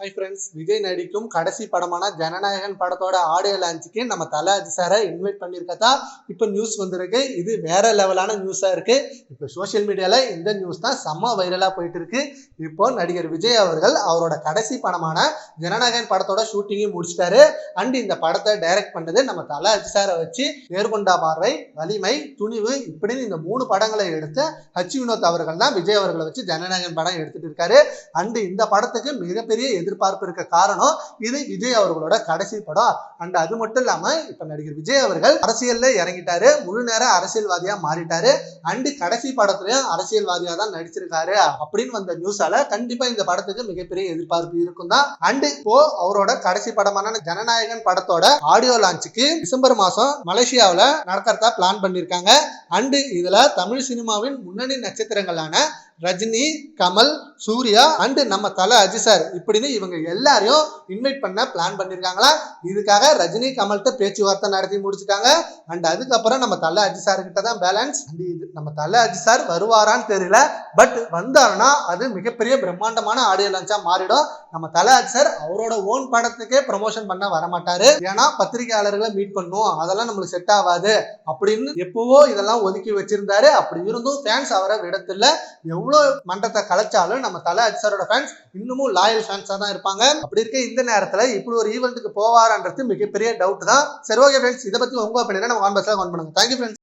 Hi friends Vijay நடிக்கும் கடைசி படமான ஜனநாயகன் படத்தோட ஆடியோ லான்ச்சுக்கு நம்ம தலை சாரை இன்வைட் பண்ணியிருக்கதா இப்போ நியூஸ் வந்திருக்கு. இது வேற லெவலான நியூஸாக இருக்கு. இப்போ சோஷியல் மீடியாவில் இந்த நியூஸ் தான் செம்ம வைரலாக போயிட்டு இருக்கு. இப்போ நடிகர் விஜய் அவர்கள் அவரோட கடைசி படமான ஜனநாயகன் படத்தோட ஷூட்டிங்கையும் முடிச்சிட்டாரு. அண்ட் இந்த படத்தை டைரக்ட் பண்ணது நம்ம தலை சாரை வச்சு நேர்கொண்டா பார்வை வலிமை துணிவு இப்படின்னு இந்த மூணு படங்களை எடுத்து ஹச் வினோத் அவர்கள் தான் விஜய் அவர்களை வச்சு ஜனநாயகன் படம் எடுத்துட்டு இருக்காரு. அண்ட் இந்த படத்துக்கு மிகப்பெரிய எதிர்பார்ப்பு இருக்க காரணம் இது விஜய் அவர்களோட கடைசி படம். அண்ட் அது மட்டும் இல்லாம இப்ப நடிகர் விஜய் அவர்கள் அரசியல்ல இறங்கிட்டாரு. முழு நேர அரசியல்வாதியா மாறிட்டாரு. அண்டு கடைசி படத்துலயும் அரசியல்வாதியா தான் நடிச்சிருக்காரு அப்படின்னு வந்த நியூஸால கண்டிப்பா இந்த படத்துக்கு மிகப்பெரிய எதிர்பார்ப்பு இருக்கும் தான். அண்டு இப்போ அவரோட கடைசி படமான ஜனநாயகன் படத்தோட ஆடியோ லான்ச்சுக்கு டிசம்பர் மாசம் மலேசியாவில் நடக்கிறதா பிளான் பண்ணியிருக்காங்க அண்டு இதுல தமிழ் சினிமாவின் முன்னணி நட்சத்திரங்களான ரஜினி கமல் சூர்யா அண்டு நம்ம தலை அஜி சார் இப்படின்னு இவங்க எல்லாரையும் இன்வைட் பண்ண பிளான் பண்ணியிருக்காங்களா இதுக்காக ரஜினி கமல்கிட்ட பேச்சுவார்த்தை நடத்தி முடிச்சுட்டாங்க. அண்ட் அதுக்கப்புறம் நம்ம தலை அஜி சார் கிட்ட தான் பேலன்ஸ் அண்ட் இது நம்ம தலை அஜி சார் வருவாரான்னு தெரியல. பட் வந்தாருன்னா அது மிகப்பெரிய பிரம்மாண்டமான ஆடியோ லான்ச்சா மாறிடும். நம்ம தலை அஜி சார் அவரோட ஓன் படத்துக்கே ப்ரமோஷன் பண்ண வரமாட்டாரு. ஏன்னா பத்திரிகையாளர்களை மீட் பண்ணும். அதெல்லாம் நம்மளுக்கு செட் ஆகாது. அப்படின்னு எப்பவோ இதெல்லாம் ஒதுக்கி வச்சிருந்தாரு. அப்படி இருந்தும் ஃபேன்ஸ் அவரை விடத்தில் எவ்வளோ மன்றத்தை கலைச்சாலும் நம்ம தலை அஜிசாரோட ஃபேன்ஸ் இன்னமும் லாயல் ஃபேன்ஸாக தான் இருப்பாங்க. அப்படி இருக்க இந்த இந்த நேரத்தில் இப்படி ஒரு ஈவெண்ட்டுக்கு போவாரான்றது மிகப்பெரிய டவுட் தான். சரி ஓகே ஃப்ரெண்ட்ஸ் இதை பற்றி உங்கள் opinion நம்ம கான்பர்ஸில் கவுண்ட் பண்ணுங்க. Thank you friends